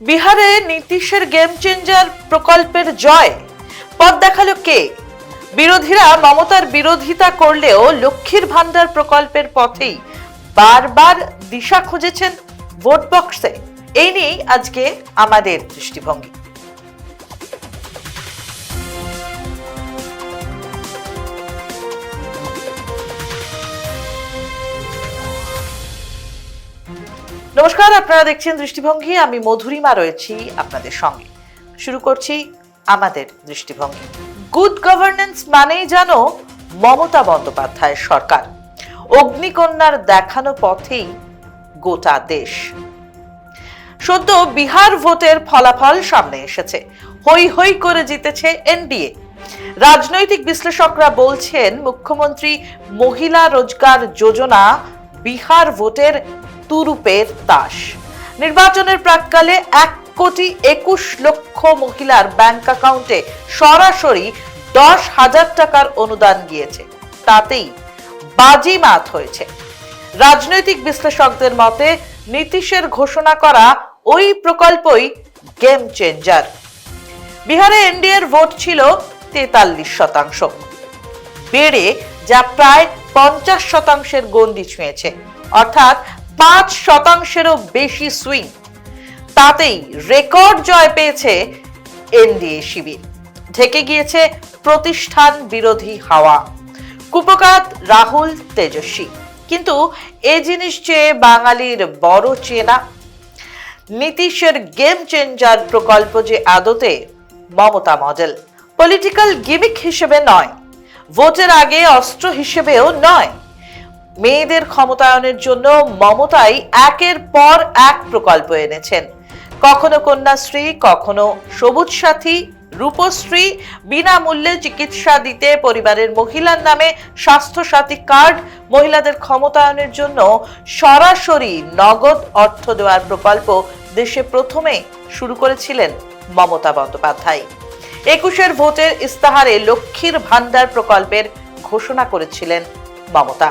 বিহারে নীতিশের game changer প্রকল্পের জয়। পথ দেখাল কে? বিরোধীরা মমতার বিরোধিতা করলেও লক্ষ্মীর ভান্ডার প্রকল্পের পথেই বারবার দিশা খুঁজেছেন ভোট বক্সে এই নিয়েই আজকে আমাদের দৃষ্টিভঙ্গি। নমস্কার, আপনারা দেখছেন দৃষ্টিভঙ্গি। আমি মধুরিমা রয়েছি আপনাদের সঙ্গে। শুরু করছি আমাদের দৃষ্টিভঙ্গি। গুড গভর্নেন্স মানেই যেন মমতা বন্দ্যোপাধ্যায়ের সরকার। অগ্নিকন্যার দেখানো পথেই গোটা দেশ। সদ্য বিহার ভোটের ফলাফল সামনে এসেছে। হই হই করে জিতেছে এনডিএ রাজনৈতিক বিশ্লেষকরা বলছেন, মুখ্যমন্ত্রী মহিলা রোজগার যোজনা বিহার ভোটের তুরুপের তাস। নির্বাচনের প্রাককালে এক কোটি একুশ লক্ষ মহিলার ব্যাংক অ্যাকাউন্টে সরাসরি দশ হাজার টাকার অনুদান গিয়েছে। তাতেই বাজিমাত হয়েছে। রাজনৈতিক বিশ্লেষকদের মতে, নীতিশের ঘোষণা করা ওই প্রকল্পই গেম চেঞ্জার। বিহারে এনডিএর ভোট ছিল তেতাল্লিশ শতাংশ। বেড়ে যা প্রায় পঞ্চাশ শতাংশের গণ্ডি ছুঁয়েছে। অর্থাৎ পাঁচ শতাংশেরও বেশি সুইং। তাতেই রেকর্ড জয় পেয়েছে এনডিএ শিবির। ঢেকে গিয়েছে প্রতিষ্ঠান বিরোধী হাওয়া। কুপকাত রাহুল তেজস্বী। কিন্তু এ জিনিস যে বাঙালির বড় চেনা। নীতিশের গেম চেঞ্জার প্রকল্প যে আদতে মমতা মডেল। পলিটিক্যাল গিমিক হিসেবে নয়। ভোটের আগে অস্ত্র হিসেবেও নয়। মেয়েদের ক্ষমতায়নের জন্য মমতাই একের পর এক প্রকল্প এনেছেন। কখনো কন্যাশ্রী, কখনো সবুজ সাথী, রূপশ্রী, বিনামূল্যে চিকিৎসা দিতে পরিবারের মহিলার নামে স্বাস্থ্য সাথী কার্ড, মহিলাদের ক্ষমতায়নের জন্য সরাসরি নগদ অর্থ দেওয়ার প্রকল্প দেশে প্রথমে শুরু করেছিলেন মমতা বন্দ্যোপাধ্যায়। একুশের ভোটের ইস্তাহারে লক্ষ্মীর ভান্ডার প্রকল্পের ঘোষণা করেছিলেন মমতা।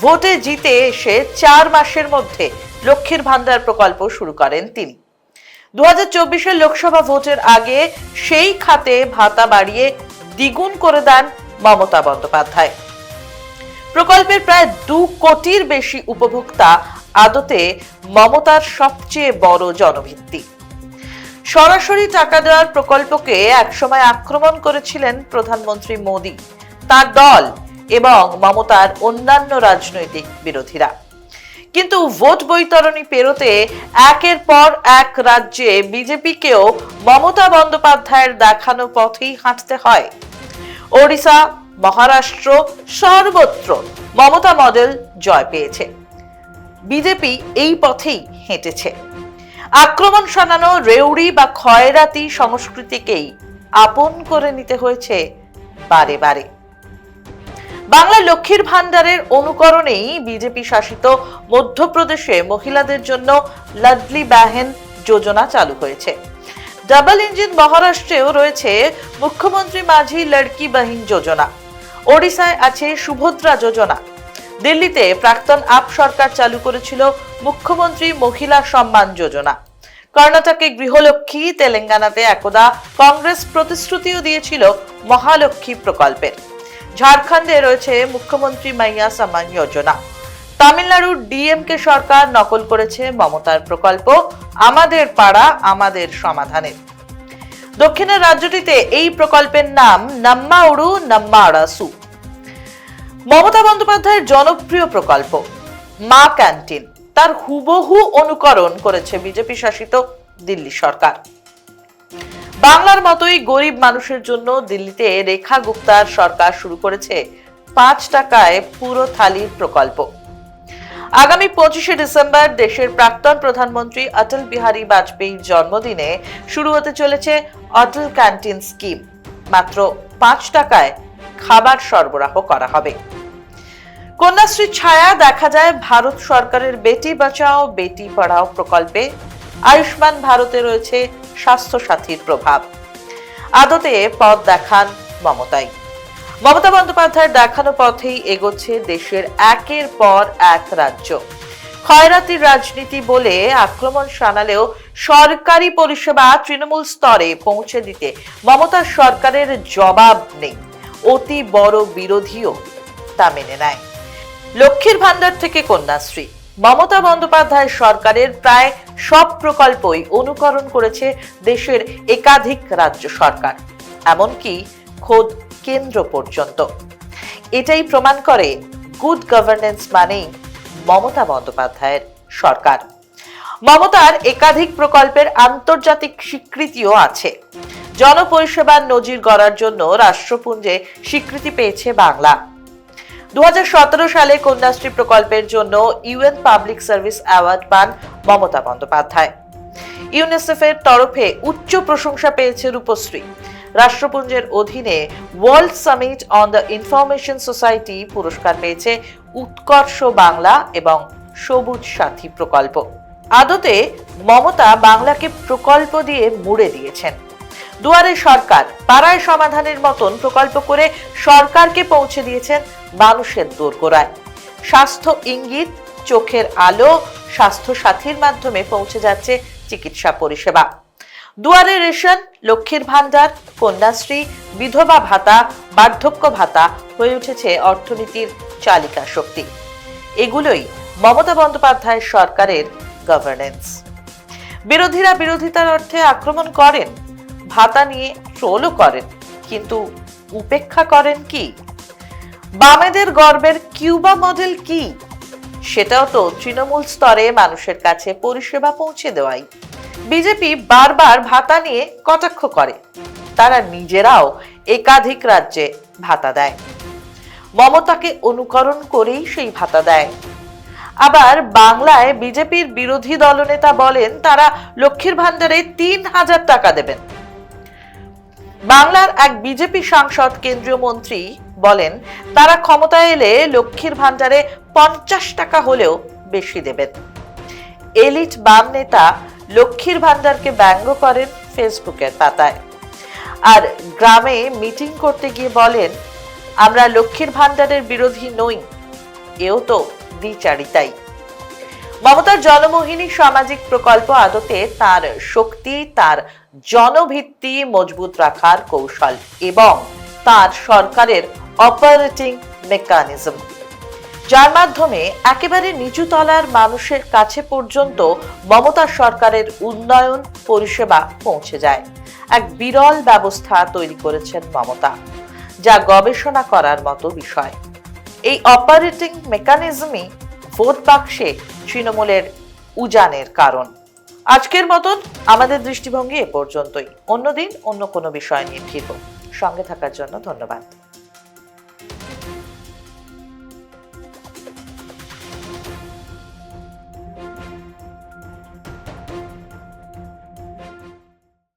ভোটে জিতে এসে চার মাসের মধ্যে লক্ষ্মীর ভান্ডার প্রকল্প শুরু করেন তিনি। দু হাজার লোকসভা ভোটের আগে সেই খাতে ভাতা বাড়িয়ে দ্বিগুণ করে দেন মমতা বন্দ্যোপাধ্যায়। প্রকল্পের প্রায় দু কোটির বেশি উপভোক্তা আদতে মমতার সবচেয়ে বড় জনভিত্তি। সরাসরি টাকা দেওয়ার প্রকল্পকে একসময় আক্রমণ করেছিলেন প্রধানমন্ত্রী মোদী। তার দল এবং মমতার অন্যান্য রাজনৈতিক বিরোধীরা। কিন্তু ভোট বৈতরণী পেরোতে একের পর এক রাজ্যে বিজেপিকেও মমতা বন্দ্যোপাধ্যায়ের দেখানো পথেই হাঁটতে হয়। ওড়িশা, মহারাষ্ট্র সর্বত্র মমতা মডেল জয় পেয়েছে। বিজেপি এই পথেই হেঁটেছে। আক্রমণ শানানো রেউড়ি বা খয়রাতি সংস্কৃতিকেই আপন করে নিতে হয়েছে বারে বারে। বাংলা লক্ষ্মীর ভান্ডারের অনুকরণেই বিজেপি শাসিত মধ্যপ্রদেশে মহিলাদের জন্য লাডলি বাহেন যোজনা চালু হয়েছে। ডাবল ইঞ্জিন মহারাষ্ট্রেও রয়েছে মুখ্যমন্ত্রী মাঝি লড়কি বাহিন যোজনা। ওড়িশায় আছে সুভদ্রা যোজনা। দিল্লিতে প্রাক্তন আপ সরকার চালু করেছিল মুখ্যমন্ত্রী মহিলা সম্মান যোজনা। কর্ণাটকে গৃহলক্ষ্মী, তেলেঙ্গানাতে একদা কংগ্রেস প্রতিশ্রুতিও দিয়েছিল মহালক্ষ্মী প্রকল্পের। ঝাড়খণ্ডে রয়েছে মুখ্যমন্ত্রী মাইয়া সম্মান যোজনা। তামিলনাড়ুর ডিএমকে সরকার নকল করেছে মমতার প্রকল্প, আমাদের পাড়া, আমাদের সমাধানের। দক্ষিণের রাজ্যটিতে এই প্রকল্পের নাম নাম্মাউড়ু নাম্মাড়াসু মমতা বন্দ্যোপাধ্যায়ের জনপ্রিয় প্রকল্প, মা ক্যান্টিন। তার হুবহু অনুকরণ করেছে বিজেপি শাসিত দিল্লি সরকার। বাংলার মতোই গরিব মানুষের জন্য দিল্লিতে রেখা গুপ্তার সরকার শুরু করেছে পাঁচ টাকায় পুরো থালির প্রকল্প। আগামী পঁচিশে ডিসেম্বর দেশের প্রাক্তন প্রধানমন্ত্রী অটল বিহারী বাজপেয়ীর জন্মদিনে শুরু হতে চলেছে অটল ক্যান্টিন স্কিম। মাত্র পাঁচ টাকায় খাবার সরবরাহ করা হবে। কন্যাশ্রী ছায়া দেখা যায় ভারত সরকারের বেটি বাঁচাও, বেটি পড়াও প্রকল্পে। আয়ুষ্মান ভারতে রয়েছে স্বাস্থ্য সাথীর প্রভাব। আদতে পথ দেখান মমতাই। মমতা বন্দ্যোপাধ্যায়ের দেখানো পথেই এগোচ্ছে দেশের একের পর এক রাজ্য। খয়রাতির রাজনীতি বলে আক্রমণ শানালেও সরকারি পরিষেবা তৃণমূল স্তরে পৌঁছে দিতে মমতা সরকারের জবাব নেই। অতি বড় বিরোধীও তা মেনে নেয়। লক্ষ্মীর ভান্ডার থেকে কন্যাশ্রী। মমতা বন্দ্যোপাধ্যায় সরকারের প্রায় সব প্রকল্পই অনুকরণ করেছে দেশের একাধিক রাজ্য সরকার, এমনকি খোদ কেন্দ্র পর্যন্ত। এটাই প্রমাণ করে গুড গভর্নেন্স মানেই মমতা বন্দ্যোপাধ্যায়ের সরকার। মমতার একাধিক প্রকল্পের আন্তর্জাতিক স্বীকৃতিও আছে। জনপরিষেবার নজির গড়ার জন্য রাষ্ট্রপুঞ্জে স্বীকৃতি পেয়েছে বাংলা। দুহাজার সতেরো সালে কন্যাশ্রী প্রকল্পের জন্য ইউএন পাবলিক সার্ভিস অ্যাওয়ার্ড পান মমতা বন্দ্যোপাধ্যায়। ইউনিসেফের তরফে উচ্চ প্রশংসা পেয়েছে রূপশ্রী। রাষ্ট্রপুঞ্জের অধীনে world summit on the information society পুরস্কার পেয়েছে উৎকর্ষ বাংলা এবং সবুজ সাথী প্রকল্প। আদতে মমতা বাংলাকে প্রকল্প দিয়ে মুড়ে দিয়েছেন। দুয়ারে সরকার, পাড়ায় সমাধানের মতন প্রকল্প করে সরকারকে পৌঁছে দিয়েছেন মানুষের দোরগোড়ায়। স্বাস্থ্য ইঙ্গিত, চোখের আলো স্বাস্থ্য সাথীর মাধ্যমে পৌঁছে যাচ্ছে চিকিৎসা পরিষেবা। দুয়ারে রেশন, লক্ষ্মীর ভান্ডার কন্যাশ্রী, বিধবা ভাতা, বার্ধক্য ভাতা হয়ে উঠেছে অর্থনীতির চালিকা শক্তি। এগুলোই মমতা বন্দ্যোপাধ্যায় সরকারের গভর্নেন্স বিরোধীরা বিরোধিতার অর্থে আক্রমণ করেন ভাতা নিয়ে ট্রোলও করেন, কিন্তু উপেক্ষা করেন কি? বামেদের গর্বের কিউবা মডেল কি? সেটাও তো তৃণমূল স্তরে মানুষের কাছে পরিষেবা পৌঁছে দেওয়াই। বিজেপি বারবার ভাতা নিয়ে কটাক্ষ করে। তারা নিজেরাও একাধিক রাজ্যে ভাতা দেয়। মমতাকে অনুকরণ করেই সেই ভাতা দেয়। আবার বাংলায় বিজেপির বিরোধী দলনেতা বলেন, তারা লক্ষ্মীর ভান্ডারে তিন হাজার টাকা দেবেন। বাংলার এক বিজেপি সাংসদ কেন্দ্রীয় মন্ত্রী বলেন, তারা ক্ষমতায় এলে লক্ষ্মীর ভান্ডারে পঞ্চাশ টাকা হলেও বেশি দেবেন। এলিট বাম নেতা লক্ষ্মীর ভান্ডারকে ব্যঙ্গ করেন ফেসবুকের পাতায়। আর গ্রামে মিটিং করতে গিয়ে বলেন, আমরা লক্ষ্মীর ভান্ডারের বিরোধী নই, এও তো দ্বিচারিতাই। মমতার জনমোহিনী সামাজিক প্রকল্প আদতে তার শক্তি, তার জনভিত্তি মজবুত রাখার কৌশল এবং তার সরকারের অপারেটিং মেকানিজম যার মাধ্যমে একেবারে নিচু তলার মানুষের কাছে পর্যন্ত মমতা সরকারের উন্নয়ন পরিষেবা পৌঁছে যায়। এক বিরল ব্যবস্থা তৈরি করেছেন মমতা, যা গবেষণা করার মতো বিষয়। এই অপারেটিং মেকানিজমই ভোট বাক্সে তৃণমূলের উজানের কারণ। আজকের মতন আমাদের দৃষ্টিভঙ্গি এ পর্যন্তই। অন্যদিন অন্য কোনো বিষয় নিয়ে ফিরব। সঙ্গে থাকার জন্য ধন্যবাদ।